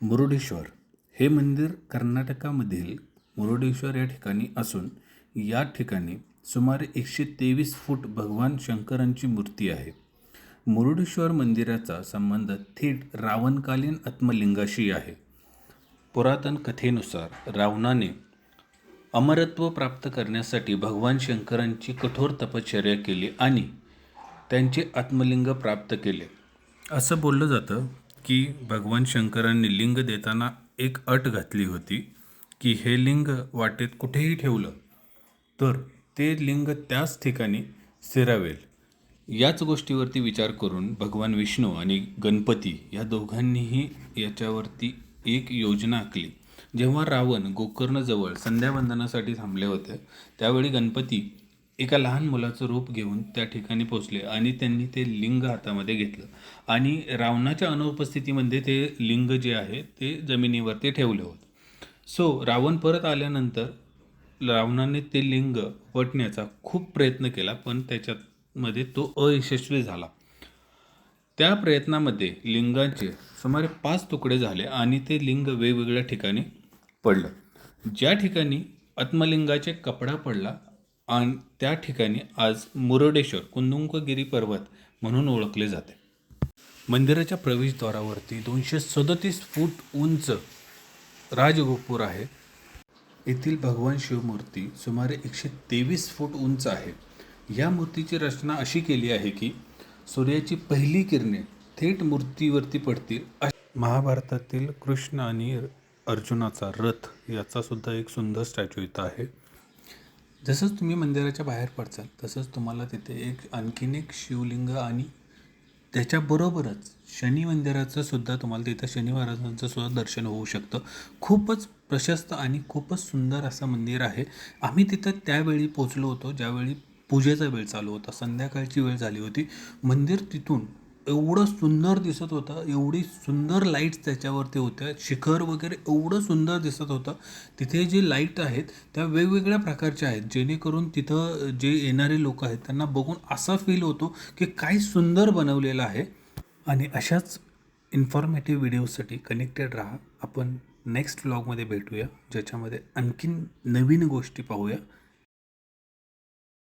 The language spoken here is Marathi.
मुरुडेश्वर हे मंदिर कर्नाटकामधील मुरुडेश्वर या ठिकाणी असून या ठिकाणी सुमारे एकशे तेवीस फूट भगवान शंकरांची मूर्ती आहे. मुरुडेश्वर मंदिराचा संबंध थेट रावणकालीन आत्मलिंगाशी आहे. पुरातन कथेनुसार रावणाने अमरत्व प्राप्त करण्यासाठी भगवान शंकरांची कठोर तपश्चर्या केली आणि त्यांचे आत्मलिंग प्राप्त केले. असं बोललं जातं की भगवान शंकरांनी लिंग देताना एक अट घातली होती की हे लिंग वाटेत कुठेही ठेवलं तर ते लिंग त्याच ठिकाणी स्थिरावेल. याच गोष्टीवरती विचार करून भगवान विष्णू आणि गणपती या दोघांनीही याच्यावरती एक योजना आखली. जेव्हा रावण गोकर्णजवळ संध्यावंदनासाठी थांबले होते त्यावेळी गणपती एका लहान मुलाचं रूप घेऊन त्या ठिकाणी पोचले आणि त्यांनी ते लिंग हातामध्ये घेतलं. आणि रावणाच्या अनुपस्थितीमध्ये ते लिंग जे आहे ते जमिनीवरती ठेवले होते. सो रावण परत आल्यानंतर रावणाने ते लिंग पटण्याचा खूप प्रयत्न केला पण त्याच्यामध्ये तो अयशस्वी झाला. त्या प्रयत्नामध्ये लिंगाचे सुमारे पाच तुकडे झाले आणि ते लिंग वेगवेगळ्या ठिकाणी पडलं. ज्या ठिकाणी आत्मलिंगाचे कपडा पडला आणि त्या ठिकाणी आज मुरुडेश्वर कुंदुंकगिरी पर्वत म्हणून ओळखले जाते. मंदिराच्या प्रवेशद्वारावरती दोनशे सदतीस फूट उंच राजगोपूर आहे. येथील भगवान शिवमूर्ती सुमारे एकशे तेवीस फूट उंच आहे. या मूर्तीची रचना अशी केली आहे की सूर्याची पहिली किरणे थेट मूर्तीवरती पडतील महाभारतातील कृष्ण आणि अर्जुनाचा रथ याचा सुद्धा एक सुंदर स्टॅच्यू इथं आहे. जसंच तुम्ही मंदिराच्या बाहेर पडचाल तसंच तुम्हाला तिथे एक आणखीन एक शिवलिंग आणि त्याच्याबरोबरच शनी मंदिराचं सुद्धा तुम्हाला तिथं शनी महाराजांचं सुद्धा दर्शन होऊ शकतं. खूपच प्रशस्त आणि खूपच सुंदर असं मंदिर आहे. आम्ही तिथं त्यावेळी पोचलो होतो ज्यावेळी पूजेचा वेळ चालू होता. संध्याकाळची वेळ झाली होती. मंदिर तिथून एवढं सुंदर दिसत होतं एवढी सुंदर लाईट्स त्याच्यावरती होत्या शिखर वगैरे एवढं सुंदर दिसत होतं. तिथे जे लाइट आहेत त्या वेगवेगळ्या प्रकारच्या आहेत. जेणेकरून तिथं जे येणारे लोक आहेत त्यांना बघून असा फील होतो की काय सुंदर बनवलेलं आहे. आणि अशाच इन्फॉर्मेटिव्ह व्हिडिओसाठी कनेक्टेड राहा. आपण नेक्स्ट व्लॉगमध्ये भेटूया ज्याच्यामध्ये आणखीन नवीन गोष्टी पाहूया.